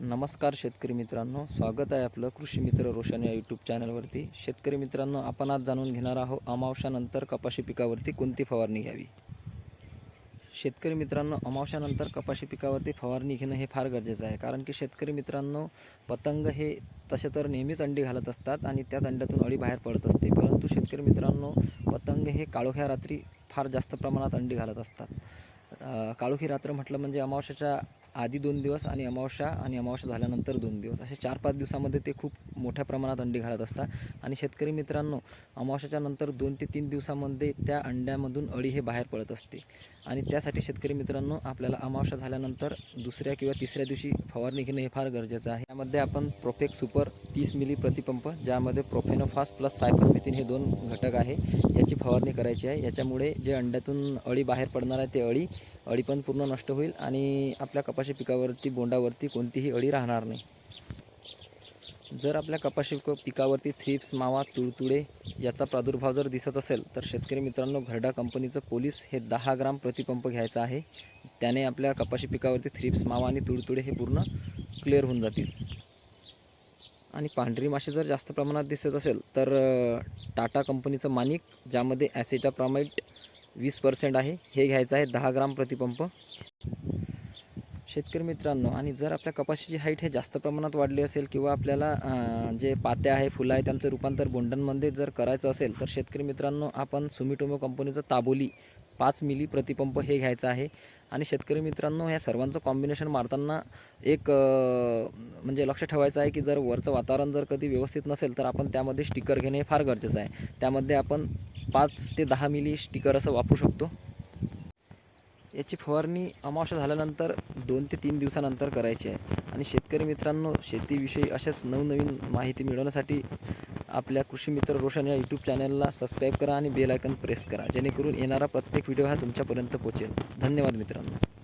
नमस्कार शेतकरी मित्रांनो स्वागत आहे आपलं कृषी मित्र रोशन या यूट्यूब चॅनलवरती शेतकरी मित्रांनो आपण आज जाणून घेणार आहोत अमावशानंतर कपाशी पिकावरती कोणती फवारणी घ्यावी? शेतकरी मित्रांनो अमावशानंतर कपाशी पिकावरती फवारणी घेणं हे फार गरजेचं आहे कारण की शेतकरी मित्रांनो पतंग हे तसे तर नेहमीच अंडी घालत असतात आणि त्याच अंड्यातून अळी बाहेर पडत असते परंतु शेतकरी मित्रांनो पतंग हे काळोख्या रात्री फार जास्त प्रमाणात अंडी घालत असतात. काळोखी रात्र म्हटलं म्हणजे अमावश्याच्या आधी दोन दिवस आणि अमावस्या आणि अमावस्या झाल्यानंतर दोन दिवस. असे चार पाच दिवसामध्ये ते खूप मोठ्या प्रमाणात अंडी घालत असतात. आणि शेतकरी मित्रांनो अमावस्याच्या नंतर दोन ते तीन दिवसामध्ये त्या अंड्यामधून अळी हे बाहेर पडत असते. आणि त्यासाठी शेतकरी मित्रांनो आपल्याला अमावस्या झाल्यानंतर दुसऱ्या किंवा तिसऱ्या दिवशी फवारणी घेणे हे फार गरजेचं आहे. यामध्ये आपण प्रोफेक सुपर तीस मिली प्रतिपंप ज्यामध्ये प्रोफेनोफास प्लस सायफरमेथिन हे दोन घटक आहे याची फवारणी करायची आहे. याच्यामुळे जे अंड्यातून अळी बाहेर पडणार आहे ते अळी अळी पण पूर्ण नष्ट होईल आणि आपल्या कपाशी पिकावरती बोंडावरती कोणतीही अळी राहणार नाही. जर आपल्या कपाशी पिकावरती थ्रिप्स मावा तुडतुडे याचा प्रादुर्भाव जर दिसत असेल तर शेतकरी मित्रांनो घरडा कंपनीचं पोलीस हे दहा ग्राम प्रतिपंप घ्यायचा आहे. त्याने आपल्या कपाशी पिकावरती थ्रिप्स मावा आणि तुडतुडे हे पूर्ण क्लिअर होऊन जातील. आणि पांढरी माशी जर जास्त प्रमाणात दिसत असेल तर टाटा कंपनीचं मानिक ज्यामध्ये ॲसिटाप्रामाइट वीस पर्सेंट आहे हे घ्यायचं आहे दहा ग्राम प्रतिपंप. शेतकरी मित्रांनो आणि जर आपल्या कपाशीची हाईट हे जास्त प्रमाणात वाढली असेल किंवा आपल्याला जे पात्या आहे फुलं आहे त्यांचं रूपांतर बोंडांमध्ये जर करायचं असेल तर शेतकरी मित्रांनो आपण सुमिटोमो कंपनीचं ताबोली पाच मिली प्रतिपंप हे घ्यायचं आहे. आणि शेतकरी मित्रांनो ह्या सर्वांचं कॉम्बिनेशन मारताना एक म्हणजे लक्ष ठेवायचं आहे की जर वरचं वातावरण जर कधी व्यवस्थित नसेल तर आपण त्यामध्ये स्टिकर घेणे हे फार गरजेचं आहे. त्यामध्ये आपण पाच ते दहा मिली स्टिकर असं वापरू शकतो. याची फवारणी अमावस्या झाल्यानंतर दोन ते तीन दिवसानंतर करायची आहे. आणि शेतकरी मित्रांनो शेतीविषयी अशाच नवनवीन माहिती मिळवण्यासाठी आपल्या कृषी मित्र रोशन या यूट्यूब चॅनलला सबस्क्राईब करा आणि बेल आयकन प्रेस करा. जेणेकरून येणारा प्रत्येक व्हिडिओ हा तुमच्यापर्यंत पोहोचेल. धन्यवाद मित्रांनो.